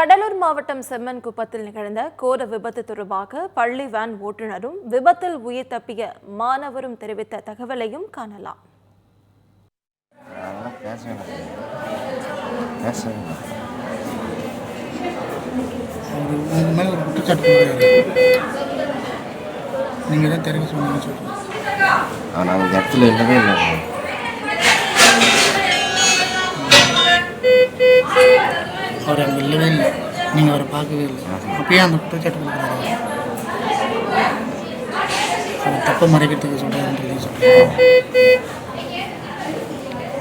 கடலூர் மாவட்டம் செம்மன் குப்பத்தில் நிகழ்ந்த கோர விபத்து தொடர்பாக பள்ளி வேன் ஓட்டுநரும் விபத்தில் உயிர் தப்பிய மாணவரும் தெரிவித்த தகவலையும் காணலாம். நீங்கள் தான் சொல்கிறேன் அவன் அந்த இடத்துல இல்லவே இல்லை. அவர் அங்கே இல்லவே இல்லை. நீங்கள் அவரை பார்க்கவே இல்லை. அப்பயே அந்த குற்றச்சாட்டு கொடுக்குறாரு அவர். தப்பை மறைக்கிறதுக்கு சொல்கிறாருன்றது சொல்கிறேன்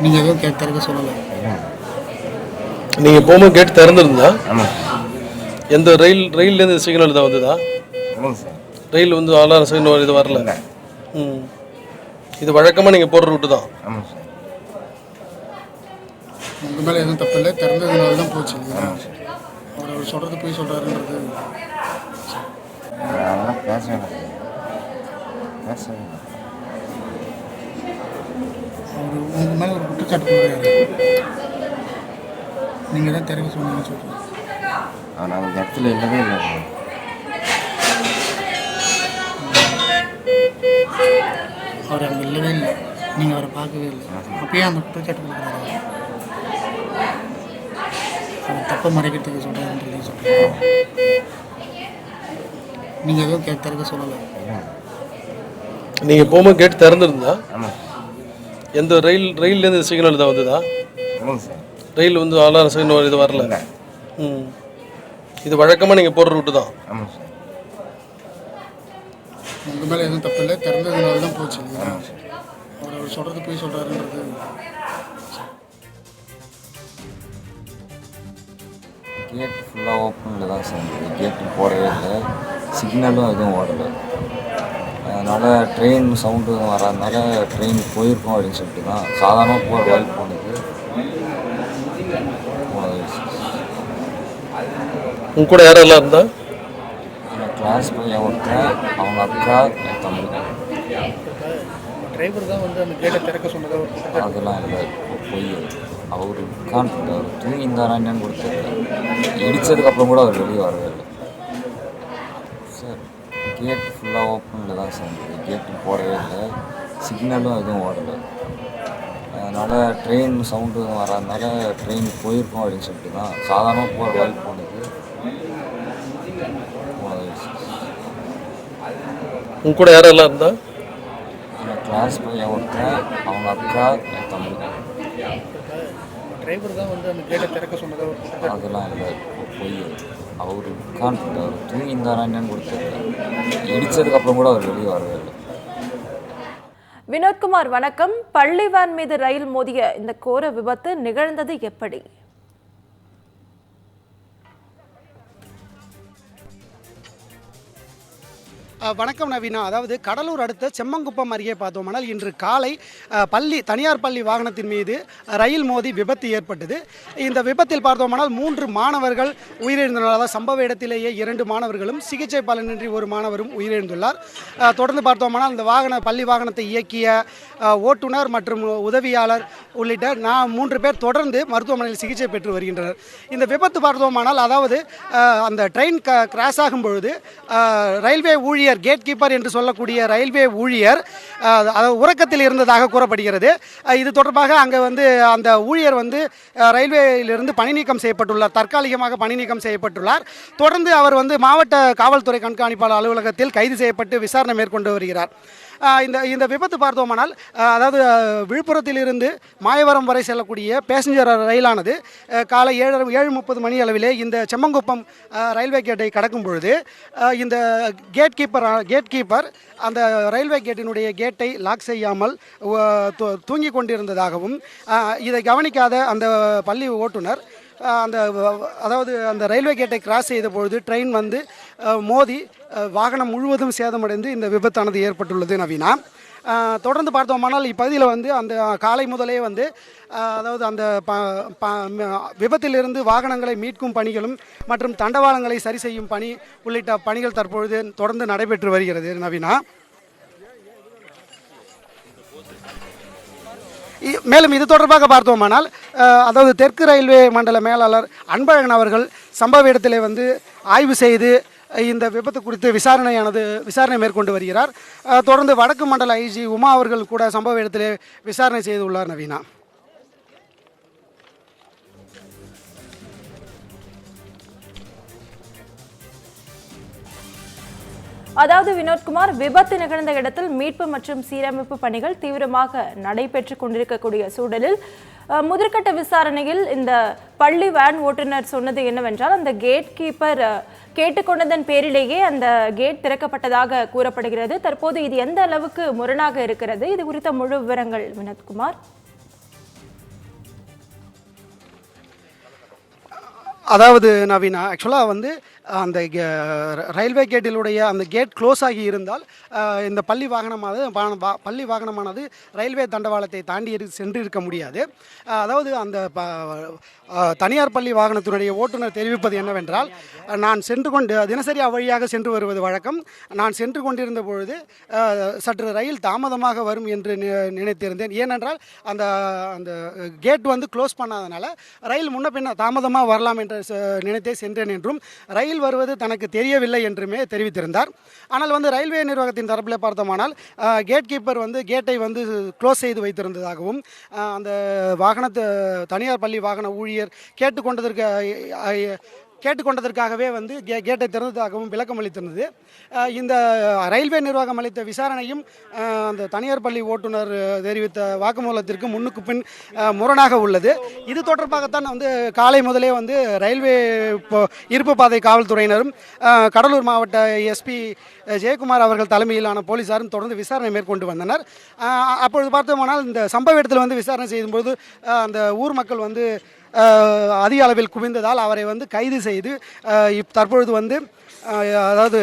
நீங்கள் எதுவும் கே திறக்க சொல்லலை. நீங்கள் போகும்போது கேட் திறந்துருந்தா எந்த ரயில் ரயில்லேருந்து சிக்னல் தான் வந்ததா? ரயில் வந்து அலாரம் சிக்னல் இது வரல. ம். இது வழக்கமாக நீங்கள் போகிற ரூட்டு தான். ஆமாம் சார். உங்கள் மேலே எதுவும் தப்பு இல்லை திறந்ததுனால தான் போச்சு. அவர் அவர் சொல்கிறது போய் சொல்கிறாருன்றது அதெல்லாம் பேசவே மாட்டேன். பேசவே மாட்டேன். அவர் உங்கள் மேலே ஒரு குற்றச்சாட்டு கொடுக்குறாரு நீங்கள் தான் தெரிவிக்க சொன்னீங்கன்னு சொல்கிறேன் அவன் அந்த இடத்துல இல்லவே இல்லை. அவர் அங்கே இல்லவே இல்லை. நீங்கள் அவரை பார்க்கவே இல்லை. அப்பயே அந்த குற்றச்சாட்டு கொடுக்குறாரு தப்பை மறைக்கிறதுக்கு சொல்கிறாருன்றது சொல்கிறேன் நீங்கள் எதுவும் கே திறக்க சொல்லலை. நீங்கள் போகும்போது கேட் திறந்துருந்தா? எந்த ரயில் ரயில்லேருந்து சிக்னல் தான் வந்ததா? ரயில் வந்து அலாரம் சிக்னல் இது வரல. ம். இது வழக்கமாக நீங்கள் போகிற ரூட்டு தான். உங்கள் மேலே எதுவும் தப்பு இல்லை. திறந்ததுனால தான் போச்சு. அவர் சொல்கிறது போய் சொல்கிறாருன்றது கேட் ஃபுல்லாக ஓப்பனில் தான் சார் இருந்தது. கேட்டு போடவே இல்லை. சிக்னலும் எதுவும் ஓடலை. அதனால் ட்ரெயின் சவுண்டு வராதனால ட்ரெயின் போயிருக்கோம் அப்படின்னு சொல்லிட்டு தான். சாதாரணமாக போகிற வாய்ப்பு போனது. போனது உங்க கூட யாரெல்லாம் இருந்தா? என் கிளாஸ் பையன் ஒருத்தன் அவங்க அக்கா என் தம்பி. டிரைவர் தான் வந்து அந்த கேட்டை திறக்க சொன்னதாக அதெல்லாம் இல்லை. பொய் அவர் உட்காந்துட்டு அவர் தூங்கியிருந்தாரா என்னன்னு கூட தெரியல. இடித்ததுக்கப்புறம் கூட அவர் வெளியே வரவே இல்லை. சார் கேட்டு ஃபுல்லாக ஓப்பனில் தான் சார் இருந்தது. கேட்டு போடவே இல்லை. சிக்னலும் எதுவும் ஓடலை. அதனால் ட்ரெயின் சவுண்டு வராதனால ட்ரெயின் போயிருக்கோம் அப்படின்னு சொல்லிட்டு தான் சாதாரணமாக போகிற வாய்ப்பு போனது. போனது உங்க கூட யாரெல்லாம் இருந்தா? என் கிளாஸ் பையன் ஒருத்தன் அவங்க அக்கா என் தம்பி. டிரைவர் தான் வந்து அந்த கேட்டை திறக்க சொன்னதாக அதெல்லாம் இல்லை. பொய் அவர் உட்காந்துட்டு அவர் தூங்கியிருந்தாரா என்னன்னு கூட தெரியல. இடித்ததுக்கப்புறம் கூட அவர் வெளியே வரவே இல்லை. வினோத்குமார் வணக்கம். பள்ளி வேன் மீது ரயில் மோதிய இந்த கோர விபத்து நிகழ்ந்தது எப்படி? வணக்கம் நவீனா. அதாவது கடலூர் அடுத்த செம்மங்குப்பம் அருகே பார்த்தோமானால் இன்று காலை பள்ளி தனியார் பள்ளி வாகனத்தின் மீது ரயில் மோதி விபத்து ஏற்பட்டது. இந்த விபத்தில் பார்த்தோமானால் மூன்று மாணவர்கள் உயிரிழந்துள்ளனர் சம்பவ இடத்திலேயே இரண்டு மாணவர்களும் சிகிச்சை பலனின்றி ஒரு மாணவரும் உயிரிழந்துள்ளார். தொடர்ந்து பார்த்தோமானால் இந்த வாகன பள்ளி வாகனத்தை இயக்கிய ஓட்டுநர் மற்றும் உதவியாளர் உள்ளிட்ட நான் மூன்று பேர் தொடர்ந்து மருத்துவமனையில் சிகிச்சை பெற்று வருகின்றனர். இந்த விபத்து பார்த்தோமானால் அதாவது அந்த ட்ரெயின் க கிராஸ் ஆகும் பொழுது ரயில்வே ஊழியர் கேட் கீப்பர் என்று சொல்லக்கூடிய ரயில்வே ஊழியர் உறக்கத்தில் இருந்ததாக கூறப்படுகிறது. இது தொடர்பாக அங்கே வந்து அந்த ஊழியர் வந்து ரயில்வேயிலிருந்து பணி நீக்கம் செய்யப்பட்டுள்ளார். தற்காலிகமாக பணி நீக்கம் செய்யப்பட்டுள்ளார். தொடர்ந்து அவர் வந்து மாவட்ட காவல்துறை கண்காணிப்பாளர் அலுவலகத்தில் கைது செய்யப்பட்டு விசாரணை மேற்கொண்டு வருகிறார். இந்த இந்த விபத்து பார்த்தோமானால் அதாவது விழுப்புரத்திலிருந்து மாயவரம் வரை செல்லக்கூடிய பேசஞ்சர் ரயிலானது காலை ஏழு ஏழு முப்பது மணி அளவிலே இந்த செம்மங்குப்பம் ரயில்வே கேட்டை கடக்கும் பொழுது இந்த கேட் கீப்பர் கேட் கீப்பர் அந்த ரயில்வே கேட்டினுடைய கேட்டை லாக் செய்யாமல் தூ- தூங்கிக் கொண்டிருந்ததாகவும் இதை கவனிக்காத அந்த பள்ளி ஓட்டுநர் அந்த அதாவது அந்த ரயில்வே கேட்டை கிராஸ் செய்த பொழுது ட்ரெயின் வந்து மோதி வாகனம் முழுவதும் சேதமடைந்து இந்த விபத்தானது ஏற்பட்டுள்ளது நவீனா. தொடர்ந்து பார்த்தோமானால் இப்பகுதியில் வந்து அந்த காலை முதலே வந்து அதாவது அந்த ப ப ம- விபத்திலிருந்து வாகனங்களை மீட்கும் பணிகளும் மற்றும் தண்டவாளங்களை சரி செய்யும் பணி உள்ளிட்ட பணிகள் தற்பொழுது தொடர்ந்து நடைபெற்று வருகிறது நவீனா. மேலும் இது தொடர்பாக பார்த்தோமானால் அதாவது தெற்கு ரயில்வே மண்டல மேலாளர் அன்பழகன் அவர்கள் சம்பவ இடத்திலே வந்து ஆய்வு செய்து இந்த விபத்து குறித்து விசாரணையானது விசாரணை மேற்கொண்டு வருகிறார். தொடர்ந்து வடக்கு மண்டல ஐஜி உமா அவர்கள் கூட சம்பவ இடத்திலே விசாரணை செய்துள்ளார் நவீனா. அதாவது வினோத்குமார் விபத்து நிகழ்ந்த இடத்தில் மீட்பு மற்றும் சீரமைப்பு பணிகள் தீவிரமாக நடைபெற்று கொண்டிருக்கக்கூடிய சூழலில் முதற்கட்ட விசாரணையில் இந்த பள்ளி வேன் ஓட்டுநர் சொன்னது என்னவென்றால் அந்த கேட் கீப்பர் கேட்டுக்கொண்டதன் பேரிலேயே அந்த கேட் திறக்கப்பட்டதாக கூறப்படுகிறது. தற்போது இது எந்த அளவுக்கு முரணாக இருக்கிறது? இது குறித்த முழு விவரங்கள் வினோத்குமார். அதாவது நவீனா ஆக்சுவலாக வந்து அந்த கே- ரயில்வே கேட்டிலுடைய அந்த கேட் க்ளோஸ் ஆகி இருந்தால் இந்த பள்ளி வாகனமானது பள்ளி வாகனமானது ரயில்வே தண்டவாளத்தை தாண்டி சென்று இருக்க முடியாது. அதாவது அந்த ப- தனியார் பள்ளி வாகனத்தினுடைய ஓட்டுநர் தெரிவிப்பது என்னவென்றால் நான் சென்று கொண்டு தினசரி அவ்வழியாக சென்று வருவது வழக்கம். நான் சென்று கொண்டிருந்த பொழுது சற்று ரயில் தாமதமாக வரும் என்று நினைத்திருந்தேன். ஏனென்றால் அந்த அந்த கேட் வந்து க்ளோஸ் பண்ணாதனால ரயில் முன்ன பின்ன தாமதமாக வரலாம் என்று நினைத்தே சென்றேன் என்றும் ரயில் வருவது தனக்கு தெரியவில்லை என்றுமே தெரிவித்திருந்தார். ஆனால் வந்து ரயில்வே நிர்வாகத்தின் தரப்பில் பார்த்தோமானால் கேட் கீப்பர் வந்து கேட்டை வந்து க்ளோஸ் செய்து வைத்திருந்ததாகவும் அந்த வாகனத்து தனியார் பள்ளி வாகன ஊழியர் கேட்டுக்கொண்டதற்கு கேட்டுக்கொண்டதற்காகவே வந்து கே கேட்டை திறந்ததாகவும் விளக்கம் அளித்திருந்தது. இந்த ரயில்வே நிர்வாகம் அளித்த விசாரணையும் அந்த தனியார் பள்ளி ஓட்டுநர் தெரிவித்த வாக்குமூலத்திற்கு முன்னுக்கு பின் முரணாக உள்ளது. இது தொடர்பாகத்தான் வந்து காலை முதலே வந்து ரயில்வே இருப்பு பாதை காவல்துறையினரும் கடலூர் மாவட்ட எஸ்பி ஜெயக்குமார் அவர்கள் தலைமையிலான போலீசாரும் தொடர்ந்து விசாரணை மேற்கொண்டு வந்தனர். அப்பொழுது பார்த்தோமானால் இந்த சம்பவ இடத்தில் வந்து விசாரணை செய்யும்போது அந்த ஊர் மக்கள் வந்து அதிக அளவில் குவிந்ததால் அவரை வந்து கைது செய்து இப் தற்பொழுது வந்து அதாவது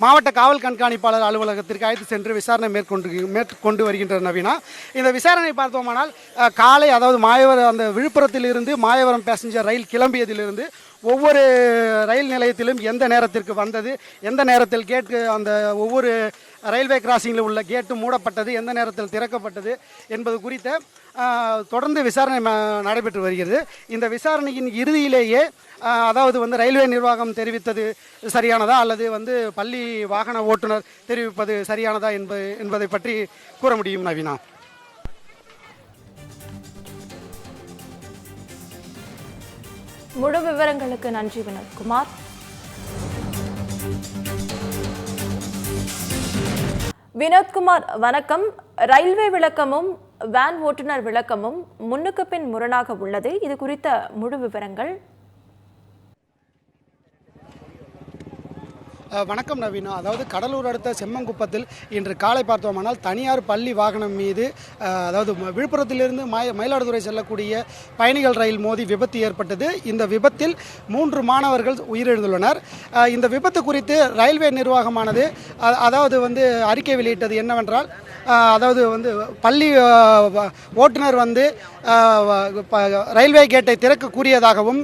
மாவட்ட காவல் கண்காணிப்பாளர் அலுவலகத்திற்கு அழைத்து சென்று விசாரணை மேற்கொண்டு மேற்கொண்டு வருகின்றனர் நவீனா. இந்த விசாரணை பார்த்தோமானால் காலை அதாவது மாயவரம் அந்த விழுப்புரத்திலிருந்து மாயவரம் பேசஞ்சர் ரயில் கிளம்பியதிலிருந்து ஒவ்வொரு ரயில் நிலையத்திலும் எந்த நேரத்திற்கு வந்தது எந்த நேரத்தில் கேட்டு அந்த ஒவ்வொரு ரயில்வே கிராசிங்கில் உள்ள கேட்டு மூடப்பட்டது எந்த நேரத்தில் திறக்கப்பட்டது என்பது குறித்த தொடர்ந்து விசாரணை ம- நடைபெற்று வருகிறது. இந்த விசாரணையின் இறுதியிலேயே அதாவது வந்து ரயில்வே நிர்வாகம் தெரிவித்தது சரியானதா அல்லது வந்து பள்ளி வாகன ஓட்டுநர் தெரிவிப்பது சரியானதா என்பது என்பதை பற்றி கூற முடியும் நவீனா? முழு விவரங்களுக்கு நன்றி வினோத்குமார். வினோத்குமார் வணக்கம். ரயில்வே விளக்கமும் வேன் ஓட்டுநர் விளக்கமும் முன்னுக்கு பின் முரணாக உள்ளது. இது குறித்த முழு விவரங்கள் வணக்கம் நவீனா. அதாவது கடலூர் அடுத்த செம்மங்குப்பத்தில் இன்று காலை பார்த்தோமானால் தனியார் பள்ளி வாகனம் மீது அதாவது விழுப்புரத்திலிருந்து மய மயிலாடுதுறை செல்லக்கூடிய பயணிகள் ரயில் மோதி விபத்து ஏற்பட்டது. இந்த விபத்தில் மூன்று மாணவர்கள் உயிரிழந்துள்ளனர். இந்த விபத்து குறித்து ரயில்வே நிர்வாகமானது அதாவது வந்து அறிக்கை வெளியிட்டது என்னவென்றால் அதாவது வந்து பள்ளி ஓட்டுநர் வந்து ப- ரயில்வே கேட்டை திறக்க கூறியதாகவும்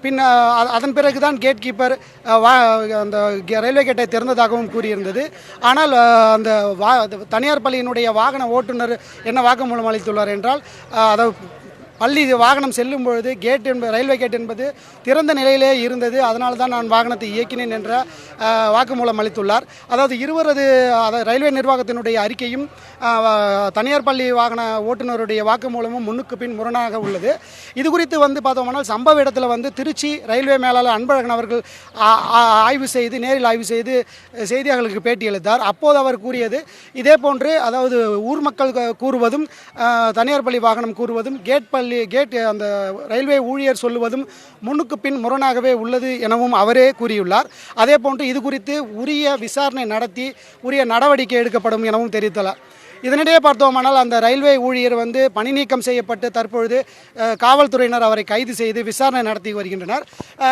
பின் அஹ், அதன் பிறகுதான் கேட் கீப்பர் வா அந்த கே- ரயில்வே கேட்டை திறந்ததாகவும் கூறியிருந்தது. ஆனால் அந்த வா தனியார் பள்ளியினுடைய வாகன ஓட்டுநர் என்ன வாக்குமூலம் அளித்துள்ளார் என்றால் அதாவது பள்ளி வாகனம் செல்லும் பொழுது கேட் என்பது ரயில்வே கேட் என்பது திறந்த நிலையிலே இருந்தது. அதனால தான் நான் வாகனத்தை இயக்கினேன் என்ற வாக்குமூலம் அளித்துள்ளார். அதாவது இருவரது அதாவது ரயில்வே நிர்வாகத்தினுடைய அறிக்கையும் தனியார் பள்ளி வாகன ஓட்டுநருடைய வாக்குமூலமும் முன்னுக்கு பின் முரணாக உள்ளது. இது குறித்து வந்து பார்த்தோம்னால் சம்பவ இடத்துல வந்து திருச்சி ரயில்வே மேலாளர் அன்பழகன் அவர்கள் ஆய்வு செய்து நேரில் ஆய்வு செய்து செய்தியாளர்களுக்கு பேட்டி அளித்தார். அப்போது அவர் கூறியது இதே போன்று அதாவது ஊர் மக்கள் கூறுவதும் தனியார் பள்ளி வாகனம் கூறுவதும் கேட் பள்ளி கேட் அந்த ரயில்வே ஊழியர் சொல்லுவதும் முன்னுக்கு பின் முரணாகவே உள்ளது எனவும் அவரே கூறியுள்ளார். அதே போன்று இது குறித்து உரிய விசாரணை நடத்தி உரிய நடவடிக்கை எடுக்கப்படும் எனவும் தெரிவித்துள்ளார். இதனிடையே பார்த்தோமானால் அந்த ரயில்வே ஊழியர் வந்து பணி நீக்கம் செய்யப்பட்டு தற்பொழுது காவல்துறையினர் அவரை கைது செய்து விசாரணை நடத்தி வருகின்றனர்.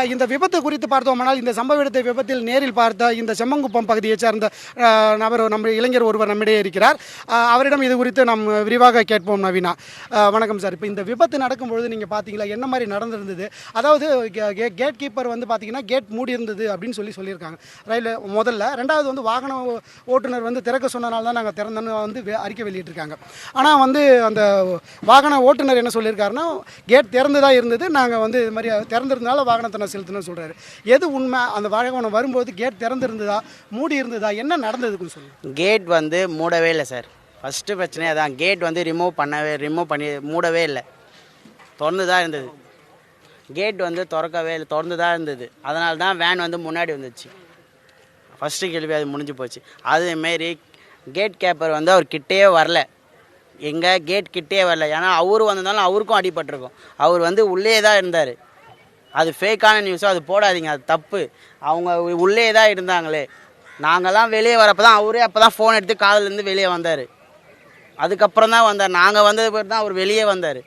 இந்த விபத்து குறித்து பார்த்தோமானால் இந்த சம்பவ இடத்தை விபத்தில் நேரில் பார்த்த இந்த செம்மங்குப்பம் பகுதியைச் சேர்ந்த நபர் நம்ம இளைஞர் ஒருவர் நம்மிடையே இருக்கிறார். அவரிடம் இது குறித்து நாம் விரிவாக கேட்போம் நவீனா. வணக்கம் சார். இப்போ இந்த விபத்து நடக்கும்பொழுது நீங்கள் பார்த்தீங்களா என்ன மாதிரி நடந்திருந்தது? அதாவது கேட் கீப்பர் வந்து பார்த்தீங்கன்னா கேட் மூடி இருந்தது அப்படின்னு சொல்லி சொல்லியிருக்காங்க. ரயில் முதல்ல. ரெண்டாவது வந்து வாகன ஓ- ஓட்டுநர் வந்து திறக்க சொன்னனால தான் நாங்கள் திறந்தோன்னு வந்து அறிக்கை வெளியிட்டிருக்காங்க. ஆனால் வந்து அந்த வாகன ஓட்டுநர் என்ன சொல்லியிருக்காருன்னா கேட் திறந்து தான் இருந்தது நாங்கள் வந்து இது மாதிரி திறந்திருந்தனால வாகனத்தை நான் செலுத்தணும்னு சொல்கிறாரு எது உண்மை? அந்த வாகனம் வரும்போது கேட் திறந்திருந்ததா? மூடி இருந்ததா? என்ன நடந்ததுக்குன்னு சொல்லுங்கள் கேட் வந்து மூடவே இல்லை சார். ஃபஸ்ட்டு பிரச்சனையே அதான். கேட் வந்து ரிமூவ் பண்ணவே ரிமூவ் பண்ணி மூடவே இல்லை. திறந்து தான் இருந்தது. கேட் வந்து திறக்கவே இல்லை திறந்து தான் இருந்தது. அதனால தான் வேன் வந்து முன்னாடி வந்துச்சு. ஃபஸ்ட்டு கேள்வி அது முடிஞ்சு போச்சு. அதேமாரி கேட் கேப்பர் வந்து அவர் கிட்டேயே வரல. எங்கே கேட் கிட்டே வரல. ஏன்னா அவரு வந்திருந்தாலும் அவருக்கும் அடிபட்டிருக்கும். அவர் வந்து உள்ளே தான் இருந்தார். அது ஃபேக்கான நியூஸோ அது போடாதீங்க. அது தப்பு. அவங்க உள்ளே தான் இருந்தாங்களே. நாங்கள்லாம் வெளியே வரப்போ தான் அவரே அப்போ தான் ஃபோன் எடுத்து காதலேருந்து வெளியே வந்தார். அதுக்கப்புறம் தான் வந்தார். நாங்கள் வந்தது பேர் தான் அவர் வெளியே வந்தார்.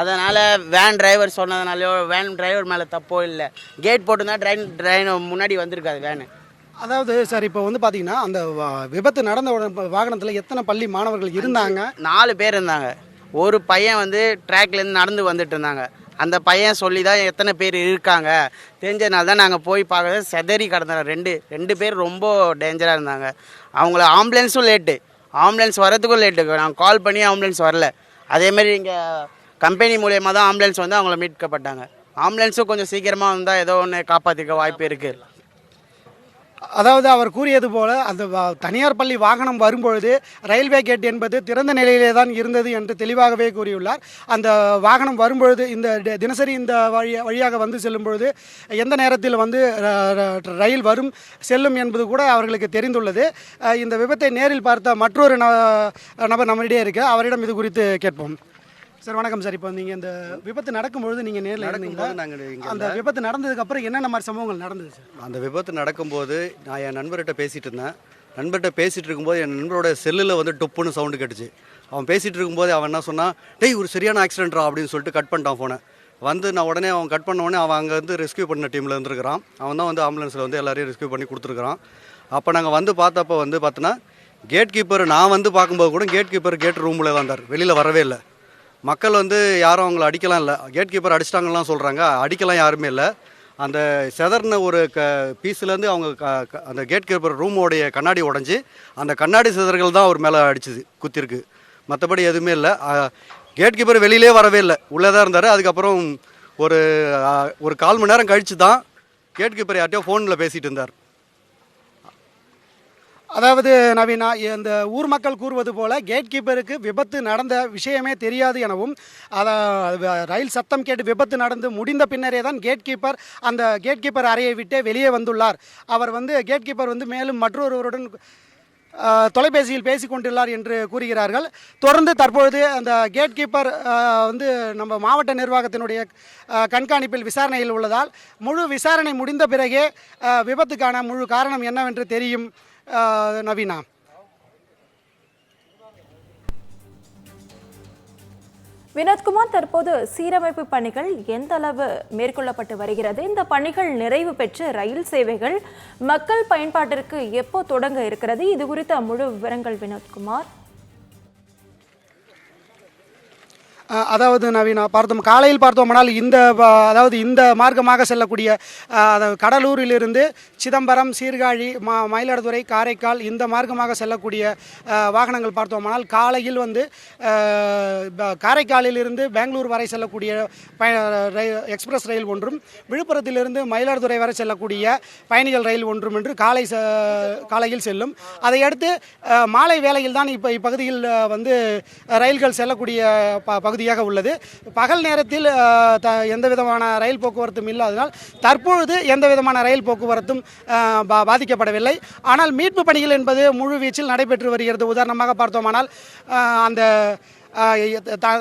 அதனால் வேன் டிரைவர் சொன்னதுனாலையோ வேன் டிரைவர் மேலே தப்போ இல்லை. கேட் போட்டுருந்தா ட்ரெயின் ட்ரெயின் முன்னாடி வந்திருக்காது வேனு அதாவது சார் இப்போ வந்து பார்த்தீங்கன்னா அந்த விபத்து நடந்த வாகனத்தில் எத்தனை பள்ளி மாணவர்கள் இருந்தாங்க? நாலு பேர் இருந்தாங்க. ஒரு பையன் வந்து ட்ராக்லேருந்து நடந்து வந்துட்டு இருந்தாங்க. அந்த பையன் சொல்லி தான் எத்தனை பேர் இருக்காங்க. தெரிஞ்சதுனால தான் நாங்கள் போய் பார்க்க செதறி கிடந்தாங்க ரெண்டு ரெண்டு பேர் ரொம்ப டேஞ்சராக இருந்தாங்க. அவங்கள ஆம்புலன்ஸும் லேட்டு ஆம்புலன்ஸ் வரதுக்கும் லேட்டு நாங்கள் கால் பண்ணி ஆம்புலன்ஸ் வரல. அதேமாரி இங்கே கம்பெனி மூலியமாக தான் ஆம்புலன்ஸ் வந்து அவங்கள மீட்கப்பட்டாங்க. ஆம்புலன்ஸும் கொஞ்சம் சீக்கிரமாக வந்தால் ஏதோ ஒன்று காப்பாற்றிக்க வாய்ப்பு இருக்குது அதாவது அவர் கூறியது போல அந்த தனியார் பள்ளி வாகனம் வரும்பொழுது ரயில்வே கேட் என்பது திறந்த நிலையிலே தான் இருந்தது என்று தெளிவாகவே கூறியுள்ளார். அந்த வாகனம் வரும்பொழுது இந்த தினசரி இந்த வழி வழியாக வந்து செல்லும் பொழுது எந்த நேரத்தில் வந்து ர- ர- ரயில் வரும் செல்லும் என்பது கூட அவர்களுக்கு தெரிந்துள்ளது. இந்த விபத்தை நேரில் பார்த்த மற்றொரு ந- நபர் நம்மிடையே இருக்கு. அவரிடம் இது குறித்து கேட்போம். சார் வணக்கம் சார். இப்போ நீங்கள் இந்த விபத்து நடக்கும்பொழுது நீங்கள் நேரில் இருந்தீங்களா? நாங்கள் அந்த விபத்து நடந்ததுக்கு அப்புறம் என்னென்ன மாதிரி சம்பவங்கள் நடந்தது சார்? அந்த விபத்து நடக்கும்போது நான் என் நண்பர்கிட்ட பேசிகிட்டு இருந்தேன். நண்பர்கிட்ட பேசிகிட்டு இருக்கும்போது என் நண்பரோட செல்லில் வந்து டொப்புன்னு சவுண்டு கேட்டுச்சு. அவன் பேசிகிட்டு இருக்கும்போது அவன் என்ன சொன்னான் டேய் ஒரு சரியான ஆக்சிடென்ட்ரா அப்படின்னு சொல்லிட்டு கட் பண்ணிட்டான் ஃபோனை வந்து நான் உடனே அவன் கட் பண்ண உடனே அவன் அங்கே வந்து ரெஸ்க்யூ பண்ண டீமில் இருந்திருக்கிறான். அவன் தான் வந்து ஆம்புலன்ஸில் வந்து எல்லாரையும் ரெஸ்க்யூ பண்ணி கொடுத்துருக்குறான். அப்போ நாங்கள் வந்து பார்த்தப்போ வந்து பார்த்தோன்னா கேட் கீப்பர் நான் வந்து பார்க்கும்போது கூட கேட் கீப்பர் கேட் ரூமில் தான் இருந்தார். வெளியில் வரவே இல்லை. மக்கள் வந்து யாரும் அவங்கள அடிக்கலாம் இல்லை. கேட் கீப்பர் அடிச்சிட்டாங்கலாம் சொல்கிறாங்க அடிக்கலாம் யாருமே இல்லை. அந்த செதர்ன ஒரு க பீஸ்லேருந்து அவங்க க க- அந்த கேட் கீப்பர் ரூமோடைய கண்ணாடி உடஞ்சி அந்த கண்ணாடி செதர்கள் தான் அவர் மேலே அடிச்சுது குத்திருக்கு. மற்றபடி எதுவுமே இல்லை. கேட் கீப்பர் வெளியிலே வரவே இல்லை. உள்ளே தான் இருந்தார். அதுக்கப்புறம் ஒரு ஒரு கால் மணி நேரம் கழித்து தான் கேட் கீப்பர் யார்ட்டையோ ஃபோனில் பேசிகிட்டு இருந்தார். அதாவது நவீனா இந்த ஊர் மக்கள் கூறுவது போல கேட் கீப்பருக்கு விபத்து நடந்த விஷயமே தெரியாது எனவும் அதை ரயில் சத்தம் கேட்டு விபத்து நடந்து முடிந்த பின்னரே தான் கேட் கீப்பர் அந்த கேட் கீப்பர் அறையை விட்டே வெளியே வந்துள்ளார். அவர் வந்து கேட் கீப்பர் வந்து மேலும் மற்றொருவருடன் தொலைபேசியில் பேசி கொண்டுள்ளார் என்று கூறுகிறார்கள். தொடர்ந்து தற்பொழுது அந்த கேட் கீப்பர் வந்து நம்ம மாவட்ட நிர்வாகத்தினுடைய கண்காணிப்பில் விசாரணையில் உள்ளதால் முழு விசாரணை முடிந்த பிறகே விபத்துக்கான முழு காரணம் என்னவென்று தெரியும். Eh, நவீனா வினோத்குமார் தற்போது சீரமைப்பு பணிகள் எந்த அளவு மேற்கொள்ளப்பட்டு வருகிறது? இந்த பணிகள் நிறைவு பெற்று ரயில் சேவைகள் மக்கள் பயன்பாட்டிற்கு எப்போ தொடங்க இருக்கிறது? இது குறித்த முழு விவரங்கள் வினோத்குமார். அதாவது நவீனா பார்த்தோம் காலையில் பார்த்தோம்னால் இந்த அதாவது இந்த மார்க்கமாக செல்லக்கூடிய அதாவது கடலூரிலிருந்து சிதம்பரம் சீர்காழி மா மயிலாடுதுறை காரைக்கால் இந்த மார்க்கமாக செல்லக்கூடிய வாகனங்கள் பார்த்தோமானால் காலையில் வந்து காரைக்காலிலிருந்து பெங்களூர் வரை செல்லக்கூடிய பய எக்ஸ்பிரஸ் ரயில் ஒன்றும் விழுப்புரத்திலிருந்து மயிலாடுதுறை வரை செல்லக்கூடிய பயணிகள் ரயில் ஒன்றும் என்று காலை செ- காலையில் செல்லும். அதையடுத்து மாலை வேளையில் தான் இப்போ இப்பகுதியில் வந்து ரயில்கள் செல்லக்கூடிய ப பகுதியாக உள்ளது. பகல் நேரத்தில் த எந்த விதமான ரயில் போக்குவரத்தும் இல்லாததால் தற்பொழுது எந்த விதமான ரயில் போக்குவரத்தும் பா- பாதிக்கப்படவில்லை. ஆனால் மீட்பு பணிகள் என்பது முழு வீச்சில் நடைபெற்று வருகிறது. உதாரணமாக பார்த்தோமானால் அந்த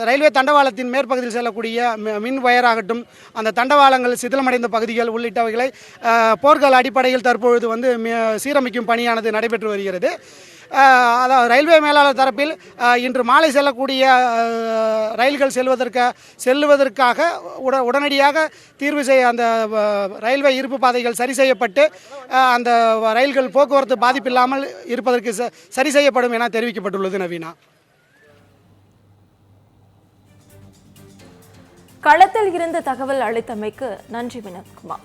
ரயில்வே தண்டவாளத்தின் மேற்பகுதியில் செல்லக்கூடிய மி- மின் வயராகட்டும் அந்த தண்டவாளங்கள் சிதிலமடைந்த பகுதிகள் உள்ளிட்டவைகளை போர்கள் போர்க்கால அடிப்படையில் தற்பொழுது வந்து மி- சீரமைக்கும் பணியானது நடைபெற்று வருகிறது. அதாவது ரயில்வே மேலாளர் தரப்பில் இன்று மாலை செல்லக்கூடிய ரயில்கள் செல்வதற்கு செல்லுவதற்காக உட உடனடியாக தீர்வு செய்ய அந்த ரயில்வே இருப்பு பாதைகள் சரி செய்யப்பட்டு அந்த ரயில்கள் போக்குவரத்து பாதிப்பில்லாமல் இருப்பதற்கு ச- சரி செய்யப்படும் என தெரிவிக்கப்பட்டுள்ளது நவீனா. களத்தில் இருந்து தகவல் அளித்தமைக்கு நன்றி வினோத்குமார்.